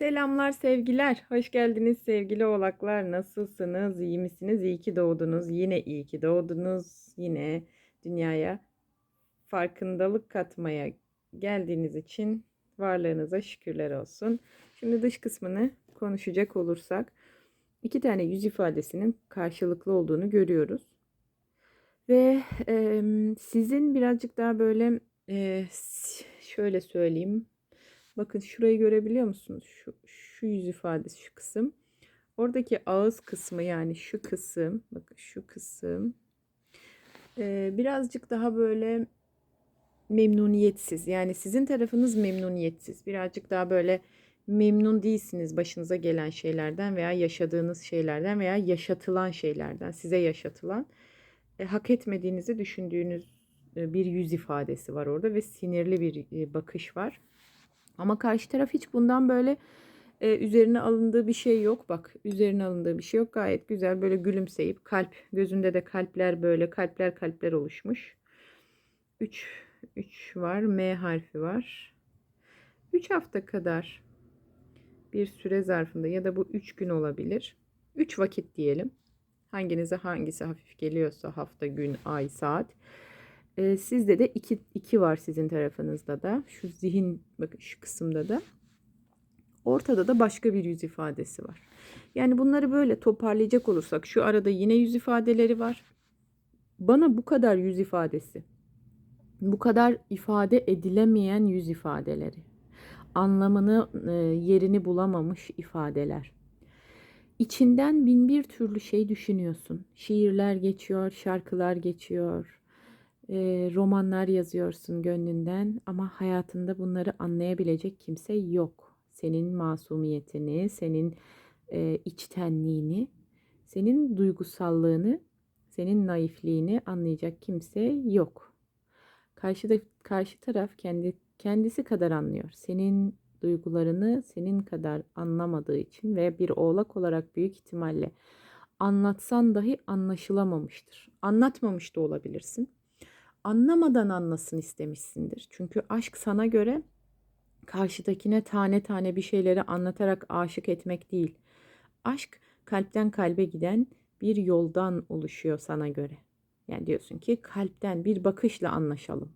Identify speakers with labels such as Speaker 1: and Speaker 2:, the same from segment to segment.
Speaker 1: Selamlar, sevgiler. Hoş geldiniz sevgili oğlaklar. Nasılsınız? İyi misiniz? İyi ki doğdunuz. Yine iyi ki doğdunuz. Yine dünyaya farkındalık katmaya geldiğiniz için varlığınıza şükürler olsun. Şimdi dış kısmını konuşacak olursak iki tane yüz ifadesinin karşılıklı olduğunu görüyoruz. Ve e, sizin birazcık daha böyle e, şöyle söyleyeyim Bakın şurayı görebiliyor musunuz? Şu, şu yüz ifadesi şu kısım. Oradaki ağız kısmı yani şu kısım. Bakın şu kısım. Ee, birazcık daha böyle memnuniyetsiz. Yani sizin tarafınız memnuniyetsiz. Birazcık daha böyle memnun değilsiniz başınıza gelen şeylerden veya yaşadığınız şeylerden veya yaşatılan şeylerden. Size yaşatılan. E, hak etmediğinizi düşündüğünüz e, bir yüz ifadesi var orada ve sinirli bir e, bakış var. Ama karşı taraf hiç bundan böyle e, üzerine alındığı bir şey yok. Bak üzerine alındığı bir şey yok. Gayet güzel böyle gülümseyip kalp gözünde de kalpler böyle kalpler kalpler oluşmuş. 3 3 var. M harfi var. 3 hafta kadar bir süre zarfında ya da bu 3 gün olabilir. 3 vakit diyelim. Hanginize hangisi hafif geliyorsa hafta, gün, ay, saat. E, sizde de 2 2 var sizin tarafınızda da. Şu zihin bakın şu kısımda da. Ortada da başka bir yüz ifadesi var. Yani bunları böyle toparlayacak olursak şu arada yine yüz ifadeleri var. Bana bu kadar yüz ifadesi, bu kadar ifade edilemeyen yüz ifadeleri, anlamını, e, yerini bulamamış ifadeler. İçinden bin bir türlü şey düşünüyorsun. Şiirler geçiyor, şarkılar geçiyor, e, romanlar yazıyorsun gönlünden ama hayatında bunları anlayabilecek kimse yok. Senin masumiyetini, senin e, içtenliğini, senin duygusallığını, senin naifliğini anlayacak kimse yok. Karşıda karşı taraf kendi kendisi kadar anlıyor. Senin duygularını senin kadar anlamadığı için ve bir oğlak olarak büyük ihtimalle anlatsan dahi anlaşılamamıştır. Anlatmamış da olabilirsin anlamadan anlasın istemişsindir. Çünkü aşk sana göre karşıdakine tane tane bir şeyleri anlatarak aşık etmek değil. Aşk kalpten kalbe giden bir yoldan oluşuyor sana göre. Yani diyorsun ki kalpten bir bakışla anlaşalım.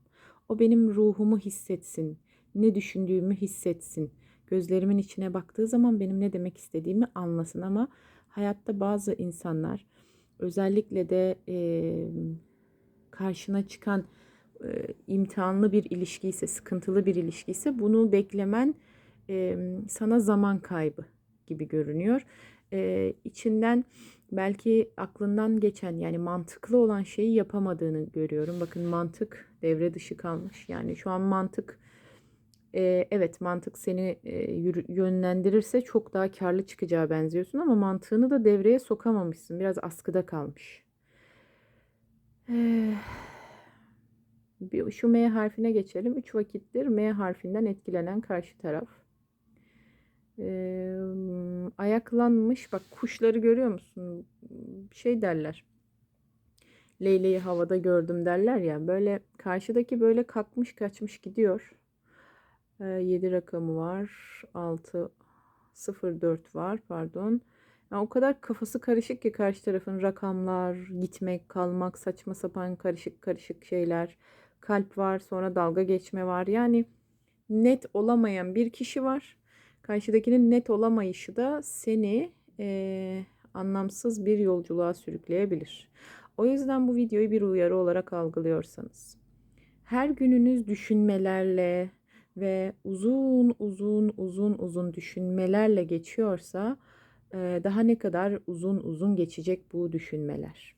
Speaker 1: O benim ruhumu hissetsin, ne düşündüğümü hissetsin. Gözlerimin içine baktığı zaman benim ne demek istediğimi anlasın ama hayatta bazı insanlar özellikle de e, karşına çıkan e, imtihanlı bir ilişki ise, sıkıntılı bir ilişki ise bunu beklemen e, sana zaman kaybı gibi görünüyor. E, içinden belki aklından geçen yani mantıklı olan şeyi yapamadığını görüyorum. Bakın mantık devre dışı kalmış. Yani şu an mantık e, evet mantık seni e, yürü, yönlendirirse çok daha karlı çıkacağı benziyorsun ama mantığını da devreye sokamamışsın. Biraz askıda kalmış. Bir şu M harfine geçelim. 3 vakittir M harfinden etkilenen karşı taraf. Ee, ayaklanmış. Bak kuşları görüyor musun? Şey derler. Leyleği havada gördüm derler ya. Böyle karşıdaki böyle kalkmış kaçmış gidiyor. Ee, 7 rakamı var. 6 04 var pardon. Yani o kadar kafası karışık ki karşı tarafın rakamlar, gitmek, kalmak, saçma sapan karışık karışık şeyler. Kalp var, sonra dalga geçme var. Yani net olamayan bir kişi var. Karşıdakinin net olamayışı da seni e, anlamsız bir yolculuğa sürükleyebilir. O yüzden bu videoyu bir uyarı olarak algılıyorsanız, her gününüz düşünmelerle ve uzun uzun uzun uzun düşünmelerle geçiyorsa daha ne kadar uzun uzun geçecek bu düşünmeler.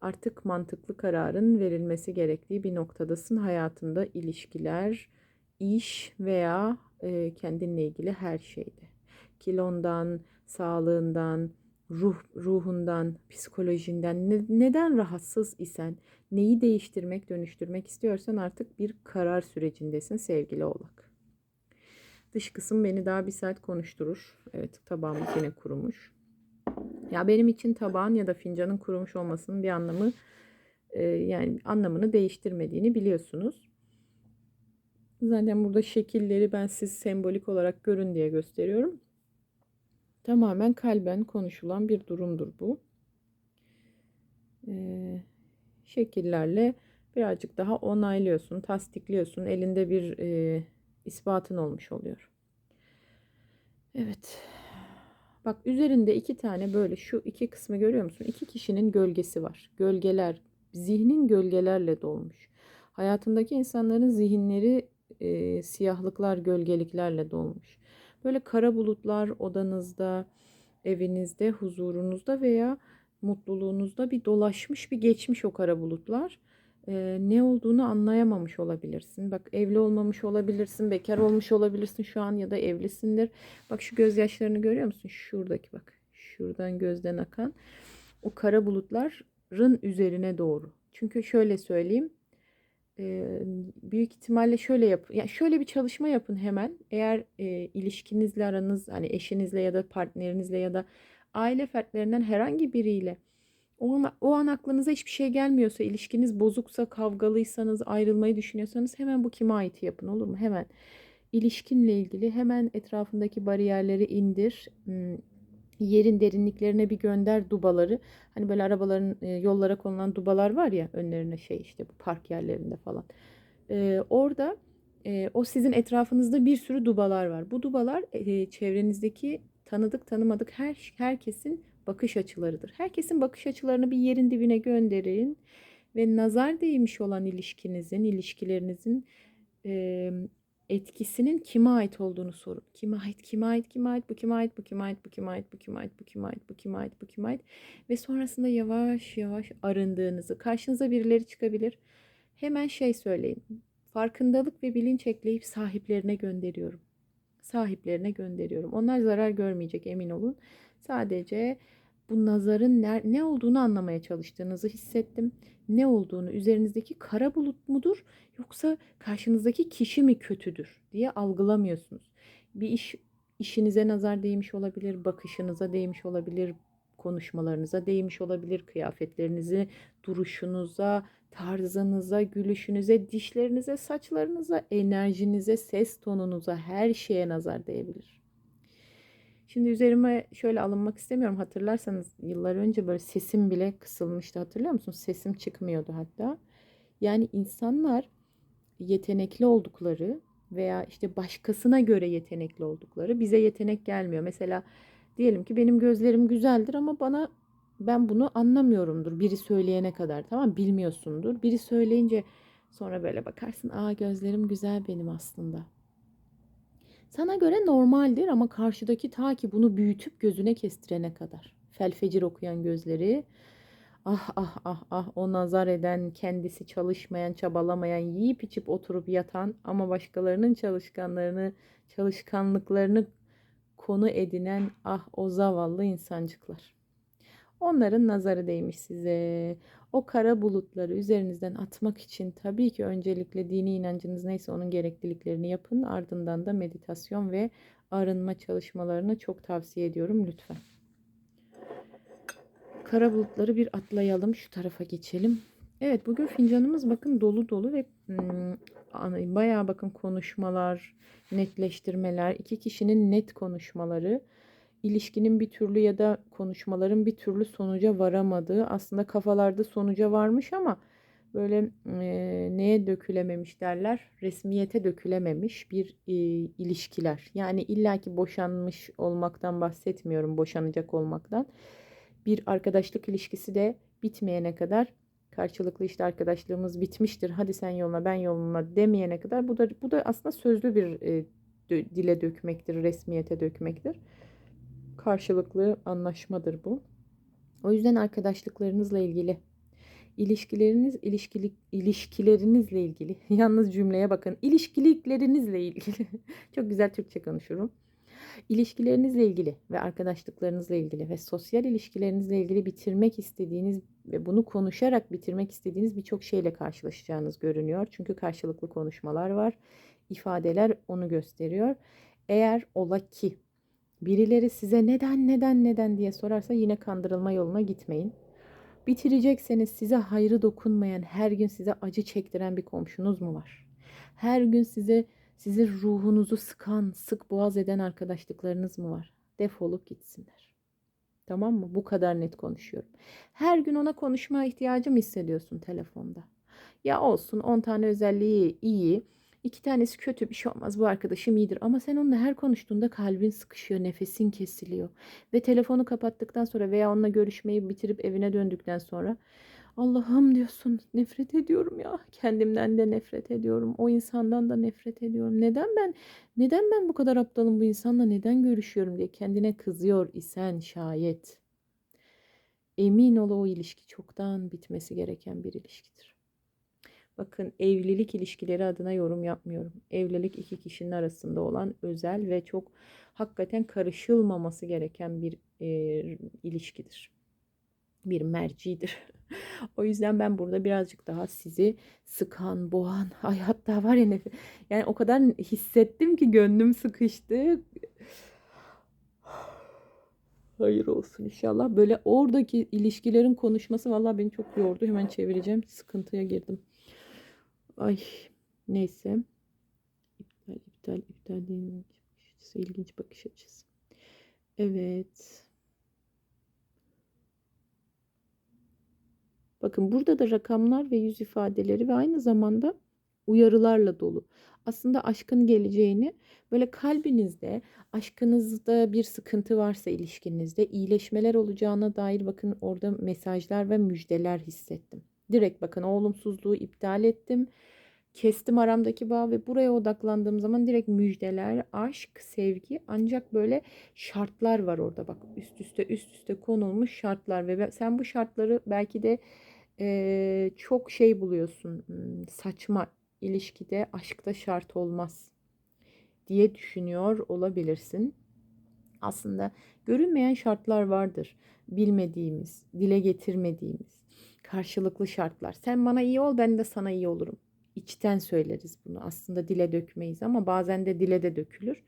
Speaker 1: Artık mantıklı kararın verilmesi gerektiği bir noktadasın hayatında ilişkiler, iş veya kendinle ilgili her şeyde. Kilondan, sağlığından, ruh ruhundan, psikolojinden ne, neden rahatsız isen, neyi değiştirmek, dönüştürmek istiyorsan artık bir karar sürecindesin sevgili Oğlak. Dış kısım beni daha bir saat konuşturur. Evet tabağımız yine kurumuş. Ya benim için tabağın ya da fincanın kurumuş olmasının bir anlamı e, yani anlamını değiştirmediğini biliyorsunuz. Zaten burada şekilleri ben siz sembolik olarak görün diye gösteriyorum. Tamamen kalben konuşulan bir durumdur bu. Ee, şekillerle birazcık daha onaylıyorsun, tasdikliyorsun. Elinde bir e, ispatın olmuş oluyor. Evet. Bak üzerinde iki tane böyle şu iki kısmı görüyor musun? İki kişinin gölgesi var. Gölgeler, zihnin gölgelerle dolmuş. Hayatındaki insanların zihinleri e, siyahlıklar, gölgeliklerle dolmuş. Böyle kara bulutlar odanızda, evinizde, huzurunuzda veya mutluluğunuzda bir dolaşmış, bir geçmiş o kara bulutlar. Ee, ne olduğunu anlayamamış olabilirsin. Bak evli olmamış olabilirsin, bekar olmuş olabilirsin şu an ya da evlisindir. Bak şu gözyaşlarını görüyor musun? Şuradaki bak. Şuradan gözden akan. O kara bulutların üzerine doğru. Çünkü şöyle söyleyeyim. e, büyük ihtimalle şöyle yap. Yani şöyle bir çalışma yapın hemen. Eğer e, ilişkinizle aranız hani eşinizle ya da partnerinizle ya da aile fertlerinden herhangi biriyle o an, o an aklınıza hiçbir şey gelmiyorsa, ilişkiniz bozuksa, kavgalıysanız, ayrılmayı düşünüyorsanız hemen bu kime ait yapın olur mu? Hemen ilişkinle ilgili hemen etrafındaki bariyerleri indir. Hmm, Yerin derinliklerine bir gönder dubaları. Hani böyle arabaların e, yollara konulan dubalar var ya önlerine şey işte bu park yerlerinde falan. Ee, orada e, o sizin etrafınızda bir sürü dubalar var. Bu dubalar e, çevrenizdeki tanıdık tanımadık her herkesin bakış açılarıdır. Herkesin bakış açılarını bir yerin dibine gönderin ve nazar değmiş olan ilişkinizin, ilişkilerinizin e, etkisinin kime ait olduğunu sorun. Kime ait, kime ait, kime ait, bu kime ait, bu kime ait, bu kime ait, bu kime ait, bu kime ait, bu kime ait, bu kime ait. Ve sonrasında yavaş yavaş arındığınızı, karşınıza birileri çıkabilir. Hemen şey söyleyin. Farkındalık ve bilinç ekleyip sahiplerine gönderiyorum. Sahiplerine gönderiyorum. Onlar zarar görmeyecek emin olun. Sadece bu nazarın ne olduğunu anlamaya çalıştığınızı hissettim. Ne olduğunu, üzerinizdeki kara bulut mudur yoksa karşınızdaki kişi mi kötüdür diye algılamıyorsunuz. Bir iş işinize nazar değmiş olabilir, bakışınıza değmiş olabilir, konuşmalarınıza değmiş olabilir, kıyafetlerinizi, duruşunuza, tarzınıza, gülüşünüze, dişlerinize, saçlarınıza, enerjinize, ses tonunuza, her şeye nazar değebilir. Şimdi üzerime şöyle alınmak istemiyorum. Hatırlarsanız yıllar önce böyle sesim bile kısılmıştı. Hatırlıyor musunuz? Sesim çıkmıyordu hatta. Yani insanlar yetenekli oldukları veya işte başkasına göre yetenekli oldukları bize yetenek gelmiyor. Mesela diyelim ki benim gözlerim güzeldir ama bana ben bunu anlamıyorumdur biri söyleyene kadar tamam bilmiyorsundur. Biri söyleyince sonra böyle bakarsın aa gözlerim güzel benim aslında. Sana göre normaldir ama karşıdaki ta ki bunu büyütüp gözüne kestirene kadar. Felfecir okuyan gözleri ah ah ah ah o nazar eden kendisi çalışmayan çabalamayan yiyip içip oturup yatan ama başkalarının çalışkanlarını çalışkanlıklarını konu edinen ah o zavallı insancıklar. Onların nazarı değmiş size. O kara bulutları üzerinizden atmak için tabii ki öncelikle dini inancınız neyse onun gerekliliklerini yapın. Ardından da meditasyon ve arınma çalışmalarını çok tavsiye ediyorum lütfen. Kara bulutları bir atlayalım. Şu tarafa geçelim. Evet bugün fincanımız bakın dolu dolu ve hmm, bayağı bakın konuşmalar, netleştirmeler, iki kişinin net konuşmaları ilişkinin bir türlü ya da konuşmaların bir türlü sonuca varamadığı aslında kafalarda sonuca varmış ama böyle e, neye dökülememiş derler? Resmiyete dökülememiş bir e, ilişkiler. Yani illaki boşanmış olmaktan bahsetmiyorum boşanacak olmaktan. Bir arkadaşlık ilişkisi de bitmeyene kadar karşılıklı işte arkadaşlığımız bitmiştir hadi sen yoluna ben yoluna demeyene kadar bu da bu da aslında sözlü bir e, dile dökmektir resmiyete dökmektir karşılıklı anlaşmadır bu. O yüzden arkadaşlıklarınızla ilgili, ilişkileriniz ilişkili, ilişkilerinizle ilgili. Yalnız cümleye bakın. İlişkiliklerinizle ilgili. Çok güzel Türkçe konuşurum. İlişkilerinizle ilgili ve arkadaşlıklarınızla ilgili ve sosyal ilişkilerinizle ilgili bitirmek istediğiniz ve bunu konuşarak bitirmek istediğiniz birçok şeyle karşılaşacağınız görünüyor. Çünkü karşılıklı konuşmalar var. ifadeler onu gösteriyor. Eğer ola ki Birileri size neden neden neden diye sorarsa yine kandırılma yoluna gitmeyin. Bitirecekseniz size hayrı dokunmayan, her gün size acı çektiren bir komşunuz mu var? Her gün size Sizin ruhunuzu sıkan, sık boğaz eden arkadaşlıklarınız mı var? Defolup gitsinler. Tamam mı? Bu kadar net konuşuyorum. Her gün ona konuşma ihtiyacı mı hissediyorsun telefonda? Ya olsun 10 tane özelliği iyi. İki tanesi kötü bir şey olmaz bu arkadaşım iyidir. Ama sen onunla her konuştuğunda kalbin sıkışıyor, nefesin kesiliyor. Ve telefonu kapattıktan sonra veya onunla görüşmeyi bitirip evine döndükten sonra Allah'ım diyorsun nefret ediyorum ya. Kendimden de nefret ediyorum. O insandan da nefret ediyorum. Neden ben neden ben bu kadar aptalım bu insanla neden görüşüyorum diye kendine kızıyor isen şayet. Emin ol o ilişki çoktan bitmesi gereken bir ilişkidir. Bakın evlilik ilişkileri adına yorum yapmıyorum. Evlilik iki kişinin arasında olan özel ve çok hakikaten karışılmaması gereken bir e, ilişkidir. Bir mercidir. o yüzden ben burada birazcık daha sizi sıkan, boğan, ay hatta var ya nefes. Yani o kadar hissettim ki gönlüm sıkıştı. Hayır olsun inşallah. Böyle oradaki ilişkilerin konuşması vallahi beni çok yordu. Hemen çevireceğim. Sıkıntıya girdim. Ay neyse. İptal, iptal, iptal değil mi? İlginç bakış açısı. Evet. Bakın burada da rakamlar ve yüz ifadeleri ve aynı zamanda uyarılarla dolu. Aslında aşkın geleceğini böyle kalbinizde, aşkınızda bir sıkıntı varsa ilişkinizde iyileşmeler olacağına dair bakın orada mesajlar ve müjdeler hissettim. Direkt bakın olumsuzluğu iptal ettim. Kestim aramdaki bağ ve buraya odaklandığım zaman direkt müjdeler, aşk, sevgi ancak böyle şartlar var orada bak üst üste üst üste konulmuş şartlar ve sen bu şartları belki de e, çok şey buluyorsun saçma ilişkide aşkta şart olmaz diye düşünüyor olabilirsin. Aslında görünmeyen şartlar vardır. Bilmediğimiz, dile getirmediğimiz karşılıklı şartlar. Sen bana iyi ol, ben de sana iyi olurum. İçten söyleriz bunu. Aslında dile dökmeyiz ama bazen de dile de dökülür.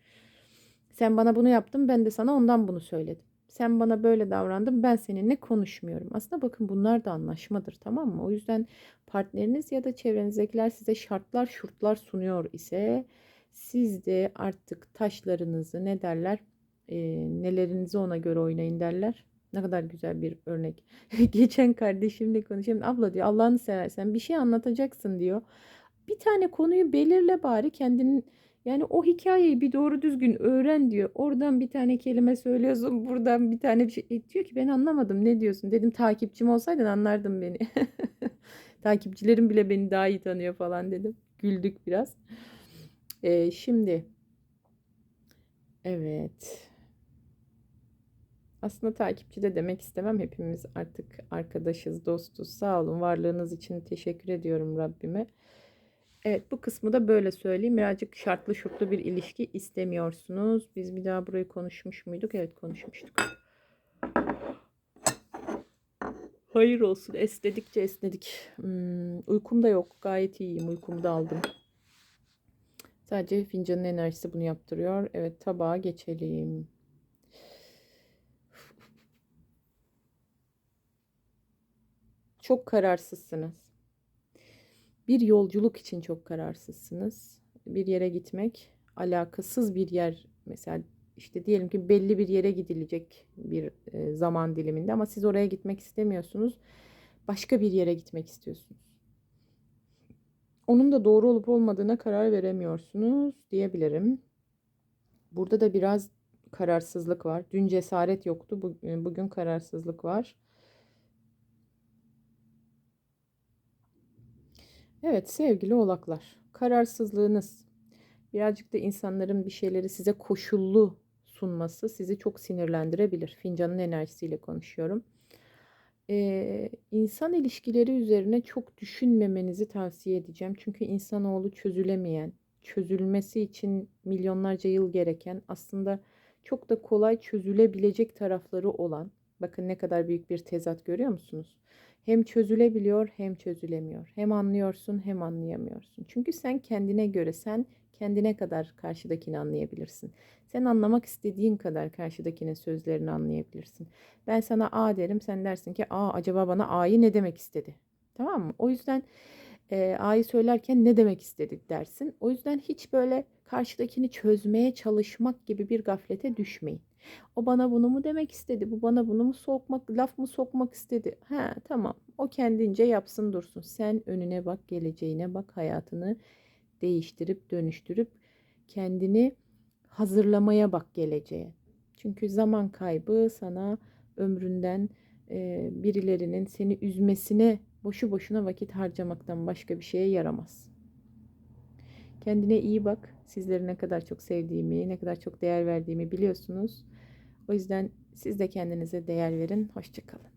Speaker 1: Sen bana bunu yaptın, ben de sana ondan bunu söyledim. Sen bana böyle davrandın ben seninle konuşmuyorum. Aslında bakın bunlar da anlaşmadır tamam mı? O yüzden partneriniz ya da çevrenizdekiler size şartlar şurtlar sunuyor ise siz de artık taşlarınızı ne derler e, nelerinizi ona göre oynayın derler. Ne kadar güzel bir örnek. Geçen kardeşimle konuşuyorum. Abla diyor Allah'ını seversen bir şey anlatacaksın diyor. Bir tane konuyu belirle bari kendinin yani o hikayeyi bir doğru düzgün öğren diyor. Oradan bir tane kelime söylüyorsun. Buradan bir tane bir şey. E, diyor ki ben anlamadım ne diyorsun. Dedim takipçim olsaydın anlardın beni. Takipçilerim bile beni daha iyi tanıyor falan dedim. Güldük biraz. Ee, şimdi. Evet. Aslında takipçi de demek istemem. Hepimiz artık arkadaşız, dostuz. Sağ olun. Varlığınız için teşekkür ediyorum Rabbime. Evet bu kısmı da böyle söyleyeyim. Birazcık şartlı şurtlu bir ilişki istemiyorsunuz. Biz bir daha burayı konuşmuş muyduk? Evet konuşmuştuk. Hayır olsun. Esnedikçe esnedik. Hmm, uykum da yok. Gayet iyiyim. Uykumu da aldım. Sadece fincanın enerjisi bunu yaptırıyor. Evet tabağa geçelim. Çok kararsızsınız bir yolculuk için çok kararsızsınız. Bir yere gitmek, alakasız bir yer mesela işte diyelim ki belli bir yere gidilecek bir e, zaman diliminde ama siz oraya gitmek istemiyorsunuz. Başka bir yere gitmek istiyorsunuz. Onun da doğru olup olmadığına karar veremiyorsunuz diyebilirim. Burada da biraz kararsızlık var. Dün cesaret yoktu. E, bugün kararsızlık var. Evet sevgili oğlaklar, kararsızlığınız, birazcık da insanların bir şeyleri size koşullu sunması sizi çok sinirlendirebilir. Fincanın enerjisiyle konuşuyorum. Ee, insan ilişkileri üzerine çok düşünmemenizi tavsiye edeceğim. Çünkü insanoğlu çözülemeyen, çözülmesi için milyonlarca yıl gereken aslında çok da kolay çözülebilecek tarafları olan, bakın ne kadar büyük bir tezat görüyor musunuz? Hem çözülebiliyor hem çözülemiyor. Hem anlıyorsun hem anlayamıyorsun. Çünkü sen kendine göre sen kendine kadar karşıdakini anlayabilirsin. Sen anlamak istediğin kadar karşıdakinin sözlerini anlayabilirsin. Ben sana A derim sen dersin ki A acaba bana A'yı ne demek istedi? Tamam mı? O yüzden e, A'yı söylerken ne demek istedik dersin. O yüzden hiç böyle karşıdakini çözmeye çalışmak gibi bir gaflete düşmeyin. O bana bunu mu demek istedi? Bu bana bunu mu sokmak, laf mı sokmak istedi? He tamam. O kendince yapsın dursun. Sen önüne bak, geleceğine bak, hayatını değiştirip dönüştürüp kendini hazırlamaya bak geleceğe. Çünkü zaman kaybı sana ömründen e, birilerinin seni üzmesine boşu boşuna vakit harcamaktan başka bir şeye yaramaz. Kendine iyi bak. Sizleri ne kadar çok sevdiğimi, ne kadar çok değer verdiğimi biliyorsunuz. O yüzden siz de kendinize değer verin. Hoşçakalın.